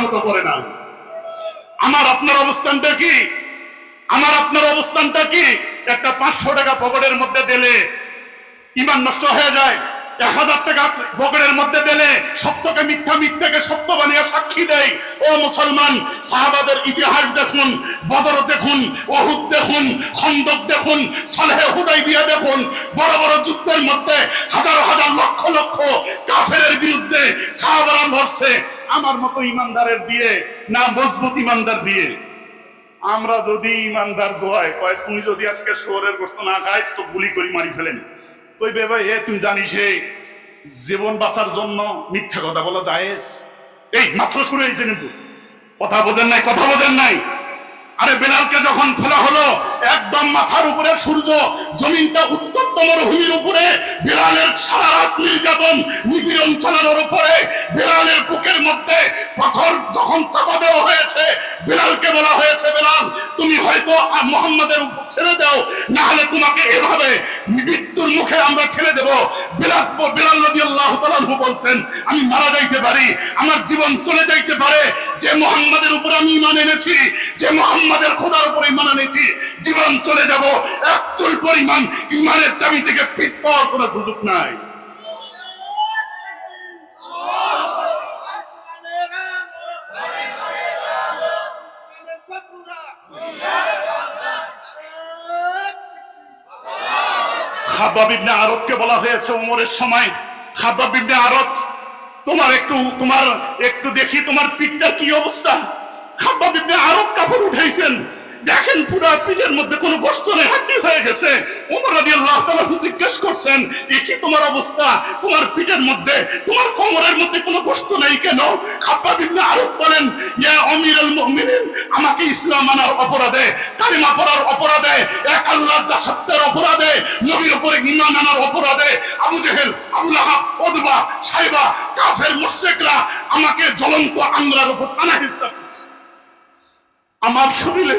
মতো করে না। আমার আপনার অবস্থানটা কি? আমার আপনার অবস্থানটা কি? একটা পাঁচশো টাকা পকেটের মধ্যে দিলে ইমান নষ্ট হয়ে যায়। এক হাজার টাকা পকেটের মধ্যে দিলে সত্যকে মিথ্যা, মিথ্যাকে সত্য বানিয়ে সাক্ষী দেয়। ও মুসলমান, সাহাবাদের ইতিহাস দেখুন, বদর দেখুন, ওহুদ দেখুন, খন্দক দেখুন, সালেহ হুদাইবিয়া দেখুন। বড় বড় যুদ্ধের মধ্যে হাজার হাজার লক্ষ লক্ষ কাফেরের বিরুদ্ধে সাহাবারা লড়ছে। আমার মতো ইমানদারের দিয়ে না মজবুত ইমানদার দিয়ে আমরা যদি ইমানদার দোয়ায় কয় তুমি যদি আজকে শহরের গোস্ত না খায় তো গুলি করি মারি ফেলেন। কইবে ভাই, এ তুই জানিস হে জীবন বাঁচার জন্য মিথ্যা কথা বলা জায়েজ? এই, মাত্র শুরু হয়েছে কিন্তু। কথা বোঝেন নাই, কথা বোঝেন নাই। আরে বেলালকে যখন ফেলা হলো, একদম মাথার উপরে সূর্য, জমিনটা উত্তপ্ত মরুভূমির উপরে, বেলালের সারা রাত নির্যাতন, নিপীড়ন চালানোর উপরে, বেলালের বুকের মধ্যে পাথর যখন চাপা দেওয়া হয়েছে, বেলালকে বলা হয়েছে তুমি হয়তো মোহাম্মদের ছেড়ে দাও না হলে তোমাকে এভাবে মৃত্যুর মুখে আমরা ঠেলে দেব। নদী আল্লাহ বলছেন, আমি মারা যাইতে পারি, আমার জীবন চলে যাইতে পারে। যে মোহাম্মদের উপর আমি ইমান এনেছি, যে মোহাম্মদের খোদার উপর ইমান এনেছি, জীবন চলে যাব। এক পরিমাণ ইমানের দাবি থেকে পিস পাওয়ার কোনো সুযোগ নাই। খাব্বাব ইবনে আরবকে বলা হয়েছে ওমরের সময় খাব্বাব ইবনে আরব, তোমার একটু তোমার, একটু দেখি তোমার পিঠটা কি অবস্থা। খাব্বাব ইবনে আরব কাপড় উঠাইছেন। দেখেন পুরো পিঠের মধ্যে কোনো গোস্ত নেই, হাড্ডি হয়ে গেছে। ওমর রাদিয়াল্লাহু তাআলা জিজ্ঞেস করছেন, এ কি তোমার অবস্থা? তোমার পিঠের মধ্যে, তোমার কোমরের মধ্যে কোনো গোস্ত নেই কেন? খাব্বাব ইবনে আরব বলেন, ইয়া আমিরুল মুমিনিন, আমাকে ইসলাম আনার অপরাধে, কালিমা পড়ার অপরাধে, এক আল্লাহর দাসত্বের অপরাধে, নবীর উপরে ঈমান আনার অপরাধে, আবু জেহেল, আবু লাহাব ওদবা সাইবা, কাফের মুশরিকরা আমাকে জ্বলন্ত আমরার উপর হিস্সা করছে। আমার শরীরে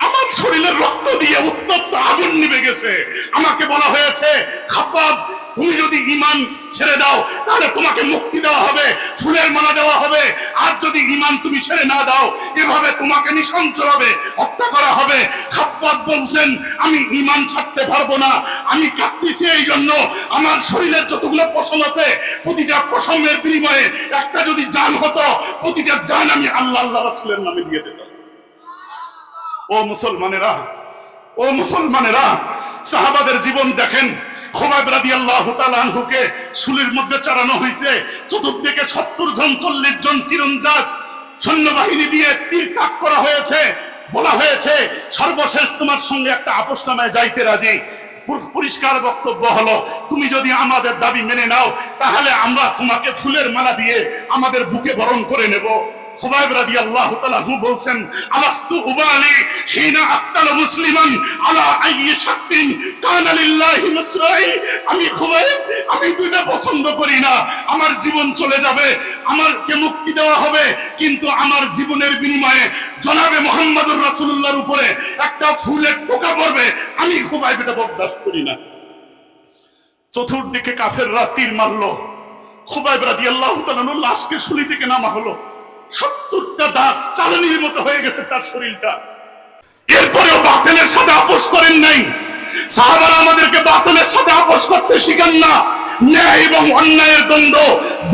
আমার শরীরের রক্ত দিয়ে উত্তপ্ত আগুন নিভে গেছে। আমাকে বলা হয়েছে খাব্বাব তুমি যদি ইমান ছেড়ে দাও, তাহলে তোমাকে মুক্তি দেওয়া হবে, ফুলের মালা দেওয়া হবে। আর যদি ইমান তুমি ছেড়ে না দাও, এভাবে তোমাকে নিঃসংস হবে হত্যা করা হবে। খাপ্পাত বলছেন, আমি ইমান ছাড়তে পারব না, আমি কাঁদতেছি এই জন্য। আমার শরীরের যতগুলো পশম আছে, প্রতিটা পশমের বিনিময়ে একটা যদি জান হতো, প্রতিটা জান আমি আল্লাহ আল্লাহ রাসূলের নামে দিয়ে দিতাম। ও মুসলমানেরা ও মুসলমানেরা, সাহাবাদের জীবন দেখেন চতুর্দিকে 70 জন 40 জন সৈন্যবাহিনী দিয়ে করা হয়েছে, বলা হয়েছে, সর্বশেষ তোমার সঙ্গে একটা যাইতে রাজি। পুর- পরিষ্কার বক্তব্য হলো, তুমি যদি আমাদের দাবি মেনে নাও, তাহলে আমরা তোমাকে ফুলের মালা দিয়ে আমাদের বুকে বরণ করে নেব। খুবাইব রাদিয়াল্লাহু হু বলছেন, আলাস্তু উবালি হিনা মুসলিমান আলা শাক্তিন আমি খুবাইব, আমি দুইটা পছন্দ করি না। আমার জীবন চলে যাবে, আমারকে মুক্তি দেওয়া হবে। কিন্তু আমার জীবনের বিনিময়ে জনাবে মোহাম্মদুর রাসূলুল্লাহর উপরে একটা ফুলের টোকা পড়বে। আমি খুবাইব এটা বরদাস্ত করি না। চতুর্দিকে কাফেররা তীর মারলো। খুবাইব রাদিয়াল্লাহু তাআলার লাশকে শুলি থেকে নামা হলো। সত্তরটা দাঁত চালানির মতো হয়ে গেছে তার শরীরটা। এরপরেও বাতিলের সাথে আপোষ করেন নাই। সাহাবারা আমাদেরকে বাতিলের সাথে আপোষ করতে শিখান না। ন্যায় এবং অন্যায়ের দ্বন্দ্ব,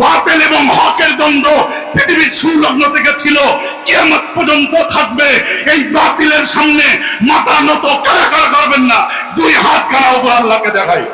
বাতিল এবং হকের দ্বন্দ্ব পৃথিবীর সুলগ্ন থেকে ছিল। কিয়ামত পর্যন্ত থাকবে। এই বাতিলের সামনে মাথা নত কারা কারা করবেন না? দুই হাত খানা উপর আল্লাহকে দেখায়।